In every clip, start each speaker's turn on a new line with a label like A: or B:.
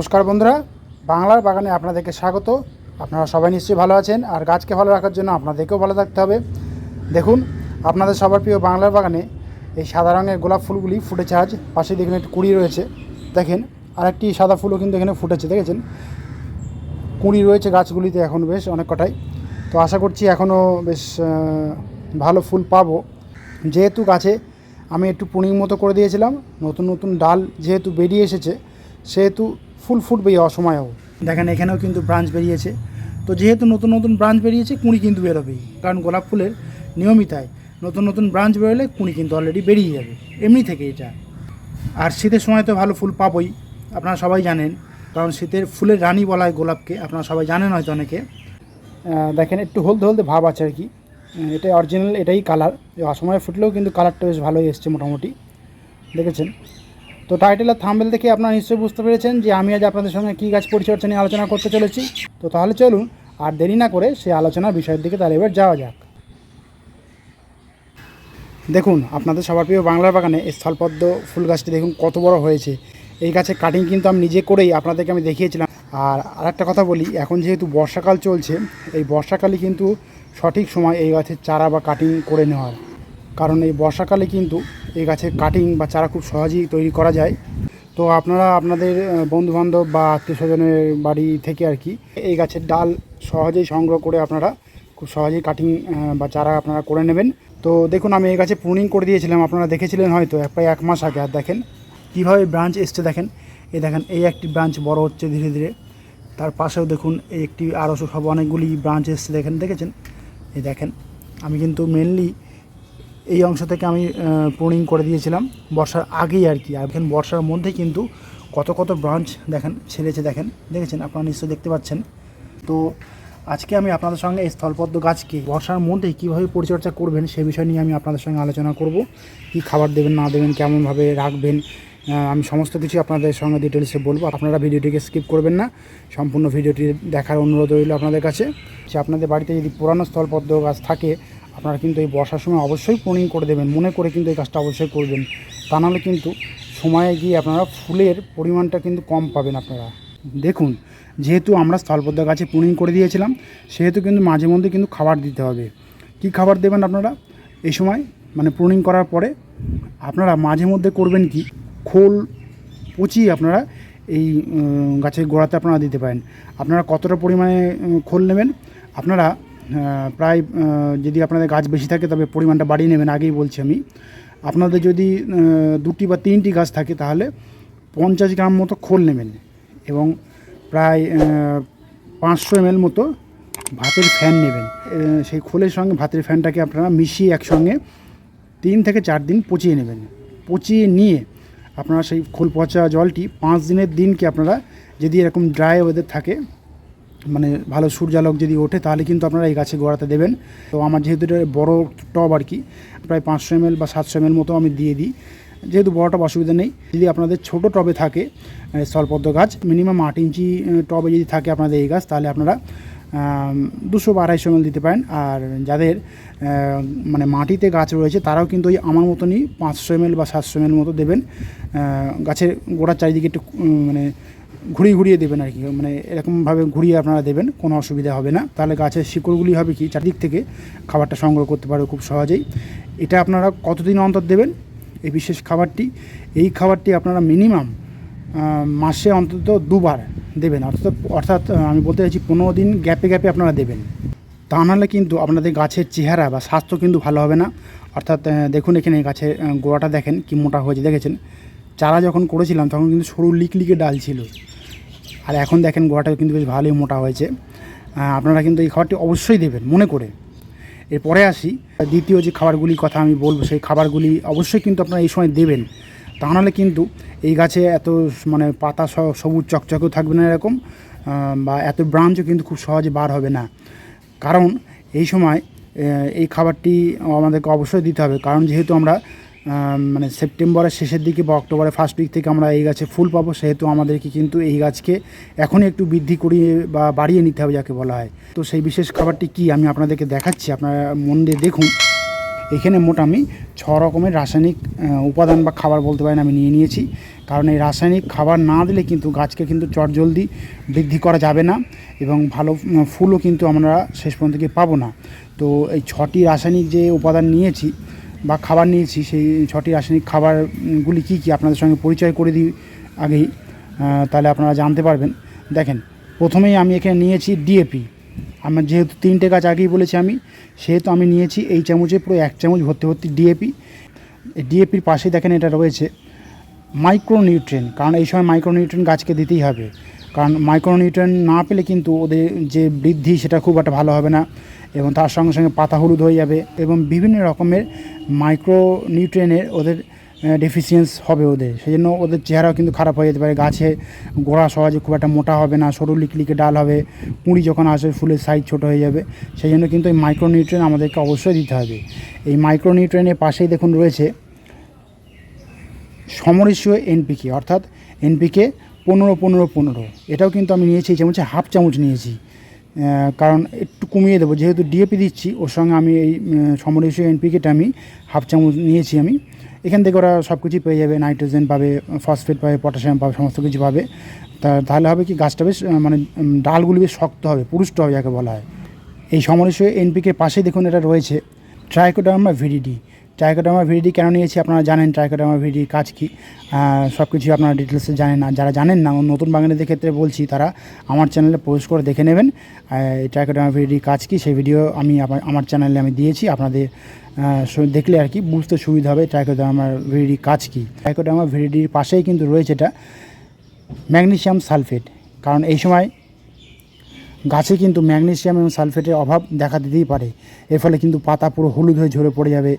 A: নমস্কার বন্ধুরা, বাংলার বাগানে আপনাদেরকে স্বাগত। আপনারা সবাই নিশ্চয়ই ভালো আছেন, আর গাছকে ভালো রাখার জন্য আপনাদেরকেও ভালো থাকতে হবে। দেখুন, আপনাদের সবার প্রিয় বাংলার বাগানে এই সাদা রঙের গোলাপ ফুলগুলি ফুটেছে আজ। পাশে দেখুন একটু কুড়ি রয়েছে। দেখেন, আরেকটি সাদা ফুলও কিন্তু এখানে ফুটেছে, দেখেছেন? কুঁড়ি রয়েছে গাছগুলিতে এখন বেশ অনেক কটাই। তো আশা করছি এখনও বেশ ভালো ফুল পাবো। যেহেতু গাছে আমি একটু পুনিং মতো করে দিয়েছিলাম, নতুন নতুন ডাল যেহেতু বেরিয়ে এসেছে, সেহেতু ফুল ফুটবেই অসময়েও। দেখেন, এখানেও কিন্তু ব্রাঞ্চ বেরিয়েছে। তো যেহেতু নতুন নতুন ব্রাঞ্চ বেরিয়েছে, কুঁড়ি কিন্তু বেরোবেই। কারণ গোলাপ ফুলের নিয়মিতায় নতুন নতুন ব্রাঞ্চ বেরোলে কুঁড়ি কিন্তু অলরেডি বেরিয়ে যাবে। এমনি থেকে এটা। আর শীতের সময় তো ভালো ফুল পাবই, আপনারা সবাই জানেন। কারণ শীতের ফুলের রানী বলা হয় গোলাপকে, আপনারা সবাই জানেন হয়তো অনেকে। দেখেন, একটু হলদে হলদে ভাব আছে আর কি। এটাই অরিজিনাল এটাই কালার অসময়ে ফুটলেও কিন্তু কালারটা বেশ ভালোই এসছে মোটামুটি। দেখেছেন? তো টাইটেল আর থাম্বেল দেখে আপনারা নিশ্চয়ই বুঝতে পেরেছেন যে আমি আজ আপনাদের সঙ্গে কী গাছ পরিচর্যা নিয়ে আলোচনা করতে চলেছি। তো তাহলে চলুন, আর দেরি না করে সেই আলোচনার বিষয়ের দিকে তাহলে এবার যাওয়া যাক। দেখুন, আপনাদের সবার প্রিয় বাংলার বাগানে এই স্থলপদ্ম ফুল গাছটি দেখুন কত বড় হয়েছে। এই গাছের কাটিং কিন্তু আমি নিজে করেই আপনাদেরকে আমি দেখিয়েছিলাম। আর আরেকটা কথা বলি, এখন যেহেতু বর্ষাকাল চলছে, এই বর্ষাকালে কিন্তু সঠিক সময় এই গাছের চারা বা কাটিং করে নেওয়ার। কারণ এই বর্ষাকালে কিন্তু এই গাছের কাটিং বা চারা খুব সহজেই তৈরি করা যায়। তো আপনারা আপনাদের বন্ধুবান্ধব বা আত্মীয় স্বজনের বাড়ি থেকে আর কি এই গাছের ডাল সহজেই সংগ্রহ করে আপনারা খুব সহজেই কাটিং বা চারা আপনারা করে নেবেন। তো দেখুন, আমি এই গাছে প্রুনিং করে দিয়েছিলাম, আপনারা দেখেছিলেন হয়তো প্রায় এক মাস আগে। আর দেখেন, কীভাবে ব্রাঞ্চ এসছে দেখেন। এই দেখেন, এই একটি ব্রাঞ্চ বড় হচ্ছে ধীরে ধীরে। তার পাশেও দেখুন এই একটি আরও সব অনেকগুলি ব্রাঞ্চ এসছে দেখেন, দেখেছেন? এই দেখেন, আমি কিন্তু মেনলি এই অংশ থেকে আমি প্রুনিং করে দিয়েছিলাম। বর্ষার আগেই আর কি। এখন বর্ষার মধ্যে কিন্তু কত কত ব্রাঞ্চ দেখেন, ছেড়েছে দেখেন। দেখেছেন? আপনারা নিশ্চয়ই দেখতে পাচ্ছেন। তো আজকে আমি আপনাদের সঙ্গে এই স্থলপদ্ম গাছকে বর্ষার মধ্যে কীভাবে পরিচর্যা করবেন সে বিষয় নিয়ে আমি আপনাদের সঙ্গে আলোচনা করব। কী খাবার দেবেন, না দেবেন, কেমনভাবে রাখবেন আমি সমস্ত কিছু আপনাদের সঙ্গে ডিটেলসে বলব। আপনারা ভিডিওটিকে স্কিপ করবেন না। সম্পূর্ণ ভিডিওটি দেখার অনুরোধ রইল আপনাদের কাছে। যে আপনাদের বাড়িতে যদি পুরানো স্থলপদ্ম গাছ থাকে আপনারা কিন্তু এই বর্ষার সময় অবশ্যই প্রুনিং করে দেবেন, মনে করে কিন্তু এই কাজটা অবশ্যই করবেন। তা নাহলে কিন্তু সময়ে গিয়ে আপনারা ফুলের পরিমাণটা কিন্তু কম পাবেন আপনারা। দেখুন, যেহেতু আমরা স্থলপদ্ম গাছে প্রুনিং করে দিয়েছিলাম, সেহেতু কিন্তু মাঝে মধ্যে কিন্তু খাবার দিতে হবে। কি খাবার দেবেন আপনারা? এই সময় মানে প্রুনিং করার পরে আপনারা মাঝে মধ্যে করবেন কি? খোল পচিয়ে আপনারা এই গাছের গোড়াতে আপনারা দিতে পারেন। আপনারা কতটা পরিমাণে খোল নেবেন? আপনারা প্রায় যদি আপনাদের গাছ বেশি থাকে তবে পরিমাণটা বাড়িয়ে নেবেন, আগেই বলছি আমি। আপনাদের যদি দুটি বা তিনটি গাছ থাকে তাহলে পঞ্চাশ গ্রাম মতো খোল নেবেন এবং প্রায় পাঁচশো এমএল মতো ভাতের ফ্যান নেবেন। সেই খোলের সঙ্গে ভাতের ফ্যানটাকে আপনারা মিশিয়ে একসঙ্গে তিন থেকে চার দিন পচিয়ে নেবেন। পচিয়ে নিয়ে আপনারা সেই খোল পচা জলটি পাঁচ দিনের দিনকে আপনারা যদি এরকম ড্রাই ওয়েদার থাকে মানে ভালো সূর্যালোক যদি ওঠে, তাহলে কিন্তু আপনারা এই গাছে গোড়াতে দেবেন। তো আমার যেহেতু এটা বড় টব আর কি, প্রায় পাঁচশো এমএল বা সাতশো এমএল মতো আমি দিয়ে দিই। যেহেতু বড় টব অসুবিধা নেই, যদি আপনাদের ছোট টবে থাকে স্থলপদ্ম গাছ, মিনিমাম আট ইঞ্চি টবে যদি থাকে আপনাদের এই গাছ, তাহলে আপনারা দুশো বা আড়াইশো এমএল দিতে পারেন। আর যাদের মানে মাটিতে গাছ রয়েছে, তারাও কিন্তু ওই আমার মতনই পাঁচশো এমএল বা সাতশো এমএল মতো দেবেন। গাছের গোড়ার চারিদিকে একটু মানে ঘুরিয়ে ঘুরিয়ে দেবেন আর কি। মানে এরকমভাবে ঘুরিয়ে আপনারা দেবেন, কোনো অসুবিধা হবে না। তাহলে গাছের শিকড়গুলি হবে কি, চারদিক থেকে খাবারটা সংগ্রহ করতে পারবে খুব সহজেই। এটা আপনারা কতদিন অন্তর দেবেন এই বিশেষ খাবারটি? এই খাবারটি আপনারা মিনিমাম মাসে অন্তত দুবার দেবেন। অর্থাৎ অর্থাৎ আমি বলতে চাইছি পনেরো দিন গ্যাপে গ্যাপে আপনারা দেবেন। তা নাহলে কিন্তু আপনাদের গাছের চেহারা বা স্বাস্থ্য কিন্তু ভালো হবে না। অর্থাৎ দেখুন এখানে গাছের গোড়াটা দেখেন কি মোটা হয়েছে, দেখেছেন? চারা যখন করেছিলাম, তখন কিন্তু সরু লিকলিকে ডাল ছিল। আর এখন দেখেন গোয়াটা কিন্তু বেশ ভালোই মোটা হয়েছে। আপনারা কিন্তু এই খাবারটি অবশ্যই দেবেন, মনে করে। এরপরে আসি, দ্বিতীয় যে খাবারগুলির কথা আমি বলব, সেই খাবারগুলি অবশ্যই কিন্তু আপনারা এই সময় দেবেন। তা নাহলে কিন্তু এই গাছে এত মানে পাতা সবুজ চকচকেও থাকবে না এরকম বা এত ব্রাঞ্চও কিন্তু খুব সহজে বার হবে না। কারণ এই সময় এই খাবারটি আমাদেরকে অবশ্যই দিতে হবে। কারণ যেহেতু আমরা মানে সেপ্টেম্বরের শেষের দিকে বা অক্টোবরের ফার্স্ট উইক থেকে আমরা এই গাছে ফুল পাবো, সেহেতু আমাদেরকে কিন্তু এই গাছকে এখনই একটু বৃদ্ধি করিয়ে বা বাড়িয়ে নিতে হবে যাকে বলা হয়। তো সেই বিশেষ খাবারটি কি আমি আপনাদেরকে দেখাচ্ছি, আপনারা মন দিয়ে দেখুন। এখানে মোট আমি ছ রকমের রাসায়নিক উপাদান বা খাবার বলতে পারেন আমি নিয়ে নিয়েছি। কারণ এই রাসায়নিক খাবার না দিলে কিন্তু গাছকে কিন্তু চটজলদি বৃদ্ধি করা যাবে না এবং ভালো ফুলও কিন্তু আমরা শেষ পর্যন্ত পাবো না। তো এই ছটি রাসায়নিক যে উপাদান নিয়েছি বা খাবার নিয়েছি, সেই ছটি রাসায়নিক খাবারগুলি কী কী আপনাদের সঙ্গে পরিচয় করে দিই আগেই তাহলে আপনারা জানতে পারবেন। দেখেন, প্রথমেই আমি এখানে নিয়েছি ডিএপি আমার যেহেতু তিনটে গাছ আগেই বলেছি আমি, সেহেতু আমি নিয়েছি এই চামচে পুরো এক চামচ ভর্তি ভর্তি ডিএপি ডিএপির পাশে দেখেন এটা রয়েছে মাইক্রোনিউট্রেন কারণ এই সময় মাইক্রোনিউট্রেন গাছকে দিতেই হবে। কারণ মাইক্রোনিউট্রেন না পেলে কিন্তু ওদের যে বৃদ্ধি সেটা খুব একটা ভালো হবে না এবং তার সঙ্গে সঙ্গে পাতা হলুদ হয়ে যাবে এবং বিভিন্ন রকমের মাইক্রোনিউট্রেনের ওদের ডেফিসিয়েন্স হবে ওদের। সেই জন্য ওদের চেহারাও কিন্তু খারাপ হয়ে যেতে পারে। গাছে গোড়া সহজে খুব একটা মোটা হবে না, সরু লিকলিকে ডাল হবে, কুঁড়ি যখন আসে ফুলের সাইজ ছোট হয়ে যাবে। সেই জন্য কিন্তু এই মাইক্রোনিউট্রেন আমাদেরকে অবশ্যই দিতে হবে। এই মাইক্রোনিউট্রেনের পাশেই দেখুন রয়েছে সমরেশীয় এনপিকে অর্থাৎ এনপিকে পনেরো পনেরো পনেরো। এটাও কিন্তু আমি নিয়েছি চামচে, হাফ চামচ নিয়েছি। কারণ একটু কমিয়ে দেবো, যেহেতু ডিএপি দিচ্ছি, ওর সঙ্গে আমি এই সমরেশীয় এনপিকেটা আমি হাফ চামচ নিয়েছি আমি। এখান থেকে ওরা সব কিছুই পেয়ে যাবে, নাইট্রোজেন পাবে, ফসফেট পাবে, পটাশিয়াম পাবে, সমস্ত কিছু পাবে। তা, তাহলে হবে কি, গাছটা বেশ মানে ডালগুলি বেশ শক্ত হবে, পুরুষ্ট হবে, যাকে বলা হয়। এই সমরেশীয় এনপিকে পাশেই দেখুন এটা রয়েছে ট্রাইকোডার্মা ভিডিডি ট্রাইকোডার্মা ভিডিডি কেন নিয়েছি আপনারা জানেন ট্রাইকোডার্মা ভিডিডির কাজ কী? সব কিছু আপনারা ডিটেলসে জানেন না যারা জানেন না, নতুন বাঙালিদের ক্ষেত্রে বলছি, তারা আমার চ্যানেলে পোস্ট করে দেখে নেবেন। ট্রাইকোডার্মা ভিডিডির কাজ কী? সেই ভিডিও আমি আমার- চ্যানেলে আমি দিয়েছি, আপনাদের দেখলে আর কি বুঝতে সুবিধা হবে ট্রাইকোডার্মা ভিডিডির কাজ কী। ট্রাইকোডার্মা ভিডির পাশেই কিন্তু রয়েছে এটা ম্যাগনেসিয়াম সালফেট। কারণ এই সময় গাছে কিন্তু ম্যাগনেসিয়াম এবং সালফেটের অভাব দেখা দিতেই পারে। এর ফলে কিন্তু পাতা পুরো হলুদ হয়ে ঝরে পড়ে যাবে।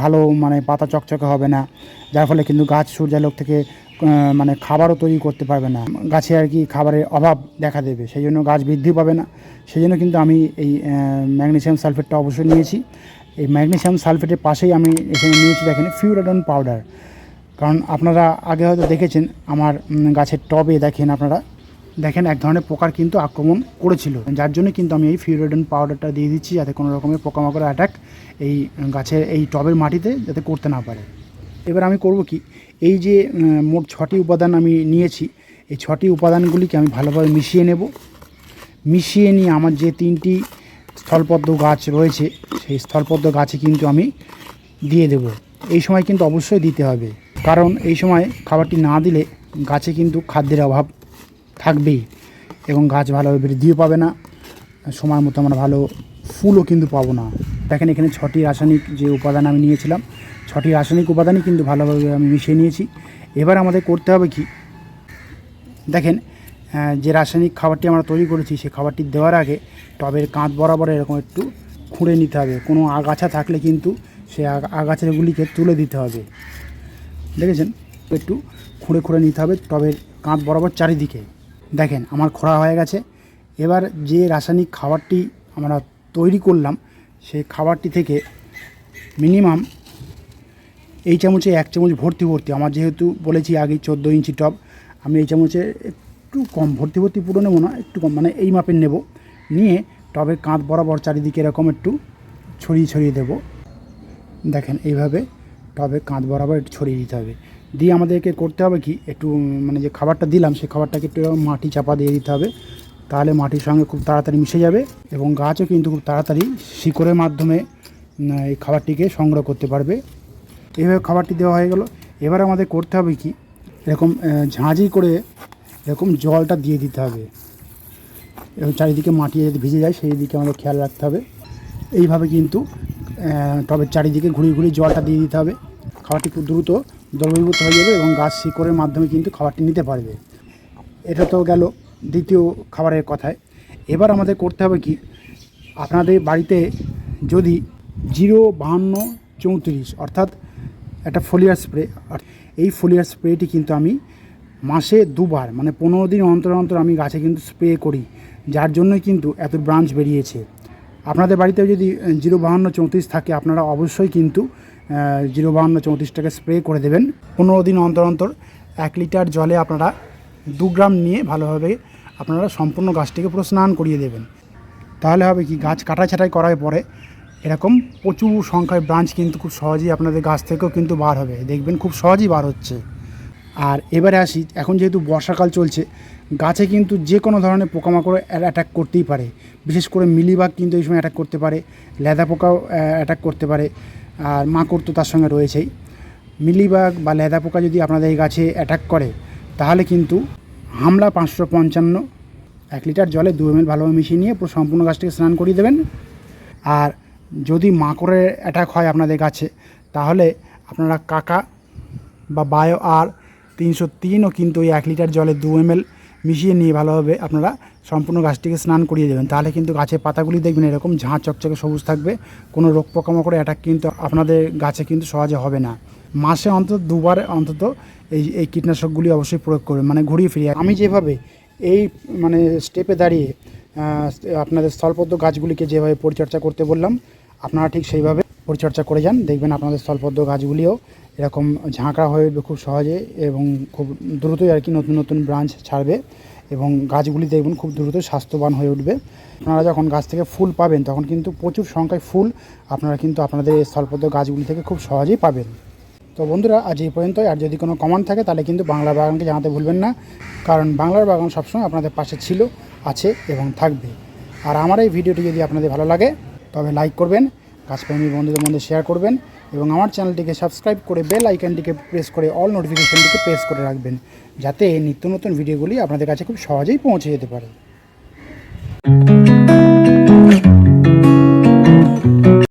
A: ভালো মানে পাতা চকচকে হবে না, যার ফলে কিন্তু গাছ সূর্যালোক থেকে মানে খাবারও তৈরি করতে পারবে না। গাছে আর কি খাবারের অভাব দেখা দেবে, সেই জন্য গাছ বৃদ্ধি পাবে না। সেই জন্য কিন্তু আমি এই ম্যাগনেসিয়াম সালফেটটা অবশ্যই নিয়েছি। এই ম্যাগনেসিয়াম সালফেটের পাশেই আমি এখানে নিয়েছি দেখেন ফিউরাডন পাউডার। কারণ আপনারা আগে হয়তো দেখেছেন, আমার গাছের টবে দেখেন আপনারা। দেখেন, এক ধরনের পোকার কিন্তু আক্রমণ করেছিল। যার জন্য কিন্তু আমি এই ফিউরোডন পাউডারটা দিয়ে দিচ্ছি যাতে কোনো রকমের পোকামাকড় অ্যাটাক এই গাছের এই টবের মাটিতে যাতে করতে না পারে। এবার আমি করব কি? এই যে মোট ছটি উপাদান আমি নিয়েছি, এই ছটি উপাদানগুলিকে আমি ভালোভাবে মিশিয়ে নেব। মিশিয়ে নিয়ে আমার যে তিনটি স্থলপদ্ম গাছ রয়েছে, সেই স্থলপদ্ম গাছে কিন্তু আমি দিয়ে দেব। এই সময় কিন্তু অবশ্যই দিতে হবে। কারণ এই সময় খাবারটি না দিলে গাছে কিন্তু খাদ্যের অভাব থাকবেই এবং গাছ ভালোভাবে বৃদ্ধিও পাবে না। সময় মতো আমরা ভালো ফুলও কিন্তু পাবো না। দেখেন এখানে ছটি রাসায়নিক যে উপাদান আমি নিয়েছিলাম, ছটি রাসায়নিক উপাদানই কিন্তু ভালোভাবে আমি মিশিয়ে নিয়েছি। এবার আমাদের করতে হবে কি? দেখেন যে রাসায়নিক খাবারটি আমরা তৈরি করেছি সেই খাবারটি দেওয়ার আগে টবের কাঁধ বরাবর এরকম একটু খুঁড়ে নিতে হবে। কোনো আগাছা থাকলে কিন্তু আগা- আগাছাগুলিকে তুলে দিতে হবে। দেখেছেন? একটু খুঁড়ে খুঁড়ে নিতে হবে টবের কাঁধ বরাবর চারিদিকে। দেখেন, আমার খোঁড়া হয়ে গেছে। এবার যে রাসায়নিক খাবারটি আমরা তৈরি করলাম, সেই খাবারটি থেকে মিনিমাম এই চামচে এক চামচ ভর্তি ভর্তি, আমার যেহেতু বলেছি আগে চোদ্দ ইঞ্চি টব, আমি এই চামচে একটু কম ভর্তি ভর্তি পুরো নেব না, একটু কম মানে এই মাপের নেব। নিয়ে টবের কাঁধ বরাবর চারিদিকে এরকম একটু ছড়িয়ে ছড়িয়ে দেবো। দেখেন, এইভাবে টবে কাঁধ বরাবর একটু ছড়িয়ে দিতে হবে। দিয়ে আমাদেরকে করতে হবে কি? একটু মানে যে খাবারটা দিলাম, সেই খাবারটাকে একটু মাটি চাপা দিয়ে দিতে হবে। তাহলে মাটির সঙ্গে খুব তাড়াতাড়ি মিশে যাবে এবং গাছও কিন্তু খুব তাড়াতাড়ি শিকড়ের মাধ্যমে এই খাবারটিকে সংগ্রহ করতে পারবে। এইভাবে খাবারটি দেওয়া হয়ে গেল। এবার আমাদের করতে হবে কি? এরকম ঝাঁঝি করে এরকম জলটা দিয়ে দিতে হবে। এবং চারিদিকে মাটি যদি ভিজে যায়, সেই দিকে আমাদের খেয়াল রাখতে হবে। এইভাবে কিন্তু টবের চারিদিকে ঘুরিয়ে ঘুরিয়ে জলটা দিয়ে দিতে হবে। খাবারটি খুব দ্রুত দ্রবীভূত হয়ে যাবে এবং গাছ শিকড়ের মাধ্যমে কিন্তু খাবারটি নিতে পারবে। এটা তো গেল দ্বিতীয় খাবারের কথায়। এবার আমাদের করতে হবে কি? আপনাদের বাড়িতে যদি জিরো বাহান্ন চৌত্রিশ অর্থাৎ একটা ফোলিয়ার স্প্রে এই ফোলিয়ার স্প্রেটি কিন্তু আমি মাসে দুবার মানে পনেরো দিন অন্তর অন্তর আমি গাছে কিন্তু স্প্রে করি, যার জন্যই কিন্তু এত ব্রাঞ্চ বেরিয়েছে। আপনাদের বাড়িতে যদি জিরো বাহান্ন চৌত্রিশ থাকে, আপনারা অবশ্যই কিন্তু জিরো বাহান্ন চৌত্রিশটাকে স্প্রে করে দেবেন। পনেরো দিন অন্তর অন্তর এক লিটার জলে আপনারা দু গ্রাম নিয়ে ভালোভাবে আপনারা সম্পূর্ণ গাছটিকে পুরো স্নান করিয়ে দেবেন। তাহলে হবে কি, গাছ কাটা ছাঁটাই করার পরে এরকম প্রচুর সংখ্যায় ব্রাঞ্চ কিন্তু খুব সহজেই আপনাদের গাছ থেকেও কিন্তু বার হবে। দেখবেন খুব সহজেই বার হচ্ছে। আর এবারে আসি, এখন যেহেতু বর্ষাকাল চলছে, গাছে কিন্তু যে কোনো ধরনের পোকামাকড় অ্যাটাক করতেই পারে। বিশেষ করে মিলিবাগ কিন্তু এই সময় অ্যাটাক করতে পারে, লেদা পোকাও অ্যাটাক করতে পারে। আর মাকড় তো তার সঙ্গে রয়েছেই। মিলিবাগ বা লেদা পোকা যদি আপনাদের এই গাছে অ্যাটাক করে, তাহলে কিন্তু হামলা পাঁচশো পঞ্চান্ন, এক লিটার জলে দু এম এল ভালোভাবে মিশিয়ে নিয়ে পুরো সম্পূর্ণ গাছটিকে স্নান করিয়ে দেবেন। আর যদি মাকড়ের অ্যাটাক হয় আপনাদের গাছে, তাহলে আপনারা কাকা বা বায়ো আর তিনশো তিনও কিন্তু ওই এক লিটার জলে দু এম মিশিয়ে নিয়ে ভালোভাবে আপনারা সম্পূর্ণ গাছটিকে স্নান করিয়ে দেবেন। তাহলে কিন্তু গাছের পাতাগুলি দেখবেন এরকম ঝাঁ চকচকে সবুজ থাকবে, কোনো রোগ পোকামাকড়ের অ্যাটাক কিন্তু আপনাদের গাছে কিন্তু সহজে হবে না। মাসে অন্তত দুবার অন্তত এই এই কীটনাশকগুলি অবশ্যই প্রয়োগ করবেন মানে ঘুরিয়ে ফিরিয়ে। আমি যেভাবে এই মানে স্টেপে দাঁড়িয়ে আপনাদের স্থলপদ্ম গাছগুলিকে যেভাবে পরিচর্যা করতে বললাম, আপনারা ঠিক সেইভাবে পরিচর্যা করে যান। দেখবেন আপনাদের স্থলপদ্ম গাছগুলিও এরকম ঝাঁকড়া হয়ে উঠবে খুব সহজে এবং খুব দ্রুতই আর কি নতুন নতুন ব্রাঞ্চ ছাড়বে এবং গাছগুলি দেখবেন খুব দ্রুত স্বাস্থ্যবান হয়ে উঠবে। আপনারা যখন গাছ থেকে ফুল পাবেন, তখন কিন্তু প্রচুর সংখ্যায় ফুল আপনারা কিন্তু আপনাদের এই স্থলপদ্ম গাছগুলি থেকে খুব সহজেই পাবেন। তো বন্ধুরা, আজ এই পর্যন্তই। আর যদি কোনো কমেন্ট থাকে, তাহলে কিন্তু বাংলা বাগানকে জানাতে ভুলবেন না। কারণ বাংলার বাগান সবসময় আপনাদের পাশে ছিল, আছে এবং থাকবে। আর আমার এই ভিডিওটি যদি আপনাদের ভালো লাগে, তবে লাইক করবেন। গাছপ্রেমী বন্ধুদের মধ্যে শেয়ার করবেন এবং আমার চ্যানেলটিকে সাবস্ক্রাইব করে বেল আইকনটিকে প্রেস করে অল নোটিফিকেশানটিকে প্রেস করে রাখবেন, যাতে নিত্য নতুন ভিডিওগুলি আপনাদের কাছে খুব সহজেই পৌঁছে যেতে পারে।